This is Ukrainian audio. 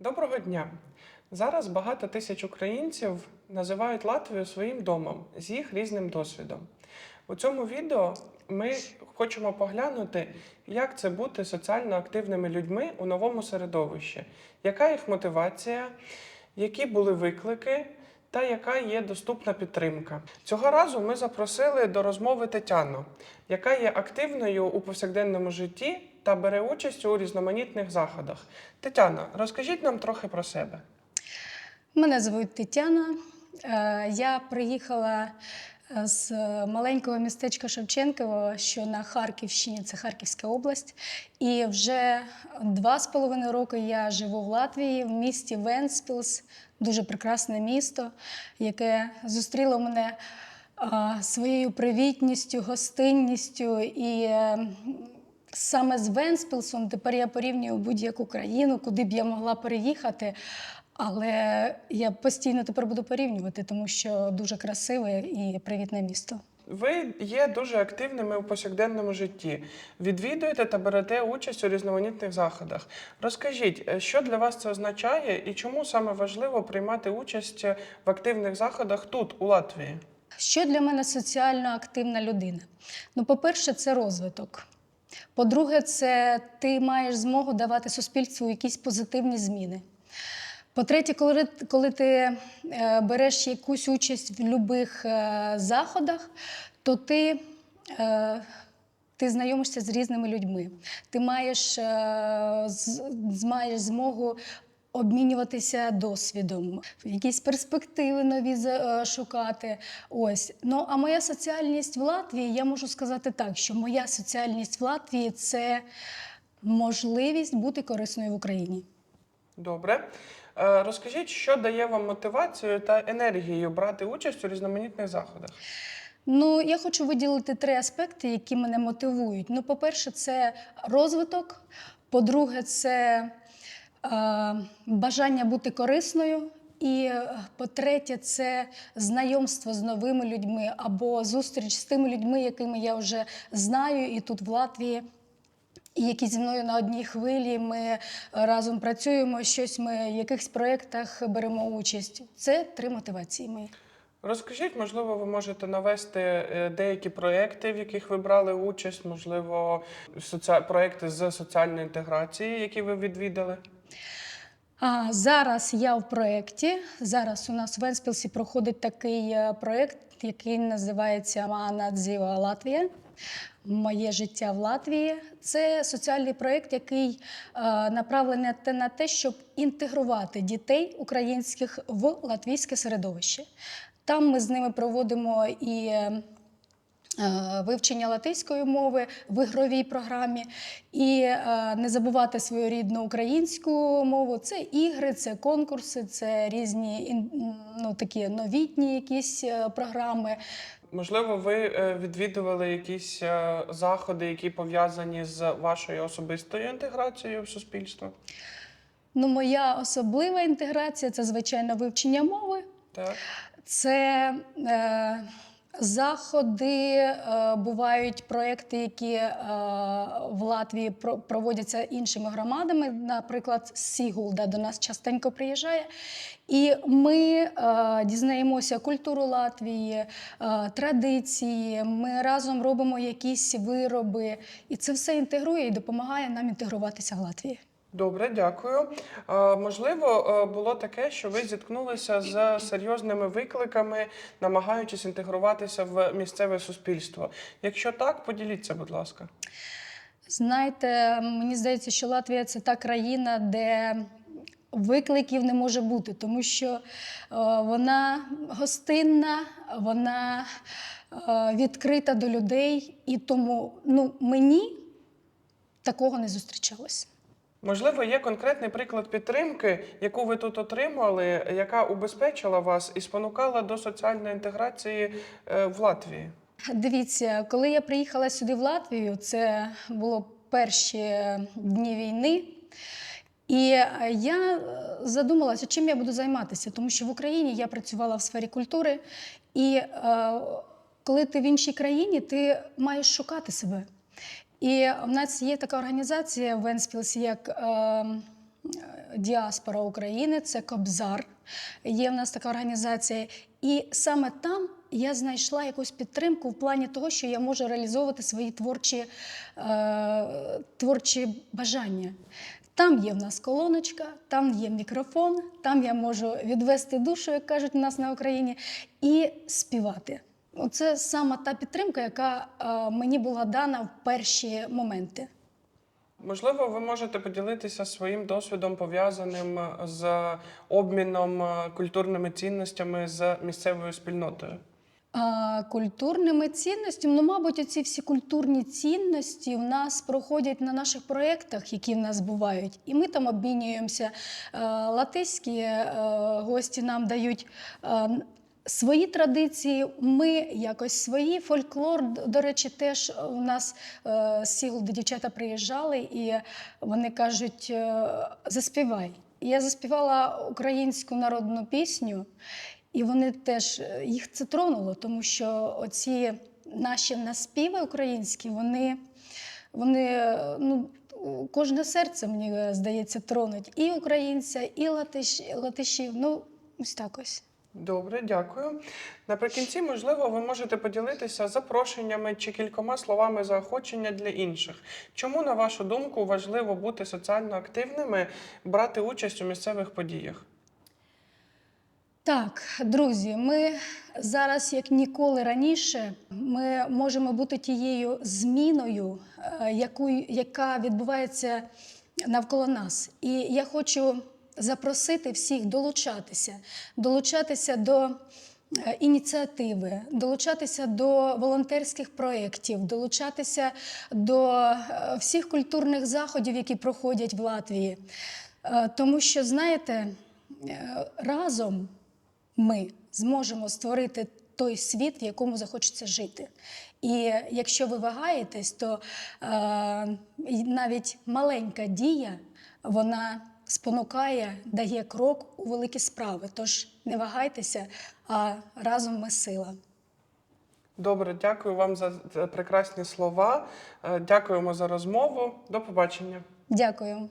Доброго дня! Зараз багато тисяч українців називають Латвію своїм домом з їх різним досвідом. У цьому відео ми хочемо поглянути, як це бути соціально активними людьми у новому середовищі, яка їх мотивація, які були виклики та яка є доступна підтримка. Цього разу ми запросили до розмови Тетяну, яка є активною у повсякденному житті та бере участь у різноманітних заходах. Тетяна, розкажіть нам трохи про себе. Мене звуть Тетяна. Е, Я приїхала е, з маленького містечка Шевченково, що на Харківщині, це Харківська область. І вже два з половиною роки я живу в Латвії, в місті Венспілс, дуже прекрасне місто, яке зустріло мене своєю привітністю, гостинністю і. е, Саме з Венспілсом тепер я порівнюю будь-яку країну, куди б я могла переїхати. Але я постійно тепер буду порівнювати, тому що дуже красиве і привітне місто. Ви є дуже активними у повсякденному житті. Відвідуєте та берете участь у різноманітних заходах. Розкажіть, е, що для вас це означає і чому саме важливо приймати участь в активних заходах тут, у Латвії? Що для мене соціально активна людина? Ну, по-перше, це розвиток. По-друге, це ти маєш змогу давати суспільству якісь позитивні зміни. По-третє, коли, коли ти е, береш якусь участь в будь-яких е, заходах, то ти, е, ти знайомишся з різними людьми. Ти маєш, маєш змогу обмінюватися досвідом, якісь перспективи нові шукати. Ось. Ну, а моя соціальність в Латвії, я можу сказати так, що моя соціальність в Латвії це можливість бути корисною в Україні. Добре. Е, Розкажіть, що дає вам мотивацію та енергію брати участь у різноманітних заходах? Ну, я хочу виділити три аспекти, які мене мотивують. Ну, по-перше, це розвиток. По-друге, це е, бажання бути корисною. І е, по-третє, це знайомство з новими людьми або зустріч з тими людьми, якими я вже знаю, і тут в Латвії. Які зі мною на одній хвилі, ми разом працюємо, щось ми в якихось проєктах беремо участь. Це три мотивації мої. Розкажіть, можливо, ви можете навести е, деякі проекти, в яких ви брали участь, можливо, соці... проекти з соціальної інтеграції, які ви відвідали. А, зараз я в проєкті. Зараз у нас в Венспілсі проходить такий е, проєкт, який називається Маанадзіва Латвія. Моє життя в Латвії. Це соціальний проєкт, який е, направлений на те, щоб інтегрувати дітей українських в латвійське середовище. Там ми з ними проводимо і е, вивчення латиської мови в ігровій програмі, і е, не забувати свою рідну українську мову. Це ігри, це конкурси, це різні ну, такі новітні якісь програми. Можливо, ви е, відвідували якісь е, заходи, які пов'язані з вашою особистою інтеграцією в суспільство? Ну, моя особлива інтеграція це звичайно вивчення мови. Так. Це е, заходи, е, бувають проекти, які е, в Латвії проводяться іншими громадами. Наприклад, Сігулда до нас частенько приїжджає. І ми е, дізнаємося культуру Латвії, традиції. Ми разом робимо якісь вироби, і це все інтегрує і допомагає нам інтегруватися в Латвії. Добре, дякую. Е, Можливо, е, було таке, що ви зіткнулися з серйозними викликами, намагаючись інтегруватися в місцеве суспільство. Якщо так, поділіться, будь ласка. Знаєте, мені здається, що Латвія це та країна, де викликів не може бути, тому що е, вона гостинна, вона відкрита до людей, і тому ну, мені такого не зустрічалось. Можливо, є конкретний приклад підтримки, яку ви тут отримали, яка убезпечила вас і спонукала до соціальної інтеграції е, в Латвії. Дивіться, коли я приїхала сюди в Латвію, це було перші дні війни. І е, я е, задумалася, чим я буду займатися, тому що в Україні я працювала в сфері культури, і е, коли ти в іншій країні, ти маєш шукати себе. І в нас є така організація в Венспілсі, як е, Діаспора України, це Кобзар. Є в нас така організація. І саме там я знайшла якусь підтримку в плані того, що я можу реалізовувати свої творчі, е, творчі бажання. Там є в нас колоночка, там є мікрофон, там я можу відвести душу, як кажуть у нас на Україні, і співати. Оце саме та підтримка, яка е, мені була дана в перші моменти. Можливо, ви можете поділитися своїм досвідом, пов'язаним з обміном е, культурними цінностями з місцевою спільнотою. А, культурними цінностями, ну, мабуть, оці всі культурні цінності в нас проходять на наших проєктах, які в нас бувають. І ми там обмінюємося. Е, Латиські е, гості нам дають. Свої традиції, ми якось свої. Фольклор, до речі, теж у нас е, з сіл, де дівчата приїжджали, і вони кажуть: е, заспівай. Я заспівала українську народну пісню, і вони теж е, їх це тронуло, тому що оці наші наспіви українські, вони, вони ну, кожне серце, мені здається, тронуть і українця, і латиш, латишів. Ну, ось так ось. Добре, дякую. Наприкінці, можливо, ви можете поділитися запрошеннями чи кількома словами заохочення для інших. Чому, на вашу думку, важливо бути соціально активними, брати участь у місцевих подіях? Так, друзі, ми зараз, як ніколи раніше, ми можемо бути тією зміною, е, яку, яка відбувається навколо нас. І я хочу запросити всіх долучатися, долучатися до е, ініціативи, долучатися до волонтерських проєктів, долучатися до е, всіх культурних заходів, які проходять в Латвії. Е, Тому що, знаєте, разом ми зможемо створити той світ, в якому захочеться жити. І якщо ви вагаєтесь, то е, навіть маленька дія вона спонукає, дає крок у великі справи. Тож не вагайтеся, а разом ми сила. Добре, дякую вам за прекрасні слова. Е, Дякуємо за розмову. До побачення. Дякую.